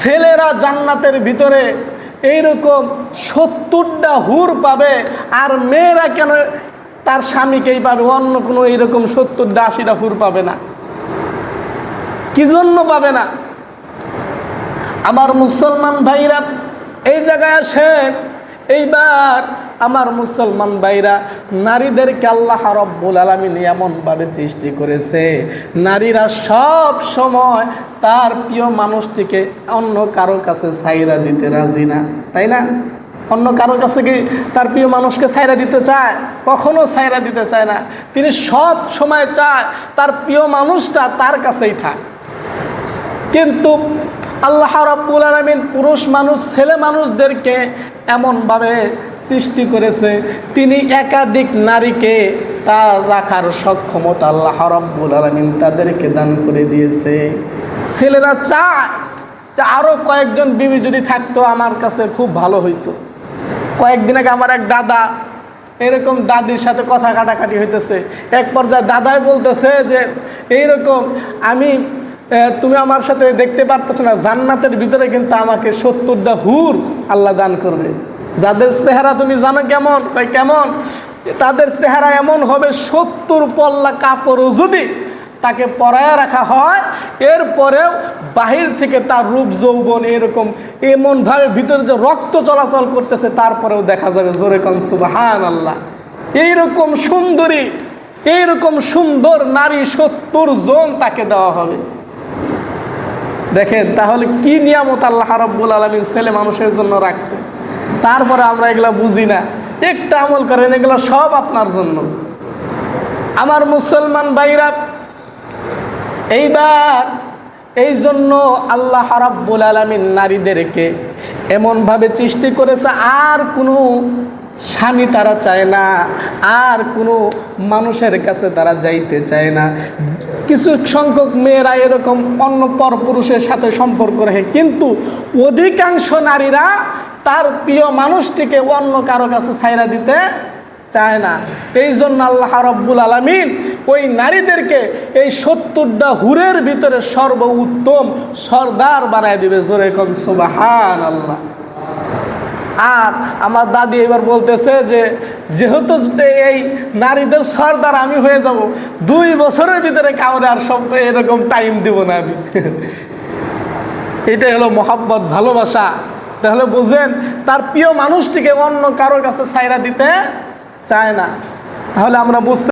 ছেলেরা জান্নাতের ভিতরে এইরকম সত্তরটা হুর পাবে, আর মেয়েরা কেন তার স্বামীকেই পাবে? অন্য কোনো এইরকম সত্তরটা, আশিটা হুর পাবে না। কি জন্য পাবে না? আমার মুসলমান ভাইরা এই জায়গায় আসেন, এইবার আমার মুসলমান ভাইরা, নারীদেরকে আল্লাহ রব্বুল আলমিন এমনভাবে সৃষ্টি করেছে, নারীরা সব সময় তার প্রিয় মানুষটিকে অন্য কারও কাছে সাইরা দিতে রাজি না, তাই না? অন্য কারোর কাছে কি তার প্রিয় মানুষকে সাইরা দিতে চায়? কখনো সাইরা দিতে চায় না। তিনি সব সময় চায় তার প্রিয় মানুষটা তার কাছেই থাক। কিন্তু আল্লাহ রাব্বুল আলমিন পুরুষ মানুষ, ছেলে মানুষদেরকে এমনভাবে সৃষ্টি করেছে, তিনি একাধিক নারীকে তার রাখার সক্ষমতা আল্লাহ রাব্বুল আলমিন তাদেরকে দান করে দিয়েছে। ছেলেরা চায় যে আরও কয়েকজন বিবি যদি থাকতো আমার কাছে খুব ভালো হইতো। কয়েকদিন আগে আমার এক দাদা এরকম দাদির সাথে কথা কাটাকাটি হইতেছে। এক পর্যায়ে দাদাই বলতেছে যে, এইরকম আমি তুমি আমার সাথে দেখতে পারতেছো না, জান্নাতের ভিতরে কিন্তু আমাকে সত্তরটা হুর আল্লাহ দান করবে। যাদের চেহারা তুমি জানো কেমন? তাই কেমন? তাদের চেহারা এমন হবে, সত্তর পল্লা কাপড়ও যদি তাকে পরায়া রাখা হয়, এরপরেও বাহির থেকে তার রূপ, যৌবন এরকম এমনভাবে ভিতরে যে রক্ত চলাচল করতেছে, তারপরেও দেখা যাবে, জোরে কন সুবাহান আল্লাহ এইরকম সুন্দরী, এইরকম সুন্দর নারী সত্তর জন তাকে দেওয়া হবে। দেখেন, তাহলে কি নিয়ামত আল্লাহ রব্বুল আলমিন ছেলে মানুষের জন্য রাখছে? তারপরে আমরা এগুলা বুঝি না। একটা আমল করেন, এগুলো সব আপনার জন্য। আমার মুসলমান ভাইরা, এইবার এই জন্য আল্লাহ রাব্বুল আলমিন নারীদেরকে এমনভাবে সৃষ্টি করেছে, আর কোনো স্বামী তারা চায় না, আর কোনো মানুষের কাছে তারা যাইতে চায় না। কিছু সংখ্যক মেয়েরা এরকম অন্য পর পুরুষের সাথে সম্পর্ক রাখে, কিন্তু অধিকাংশ নারীরা তার প্রিয় মানুষটিকে অন্য কারও কাছে ছাইরা দিতে চায় না। এই জন্য আল্লাহ রব্বুল আলমিন ওই নারীদেরকে এই সত্তরটা হুরের ভিতরে সর্ব উত্তম সর্দার বানায় দিবে। জোরে কম সুবাহান আল্লাহ আর আমার দাদি এবার বলতেছে যে, যেহেতু এই নারীদের সর্দার আমি হয়ে যাব, দুই বছরের ভিতরে কাউরে আর সব এরকম টাইম দিব না আমি। এটাই হলো মহাব্বত, ভালোবাসা। তাহলে বুঝেন, তার প্রিয় মানুষটিকে অন্য কারোর কাছে ছাইরা দিতে চায় না। তাহলে আমরা বুঝতে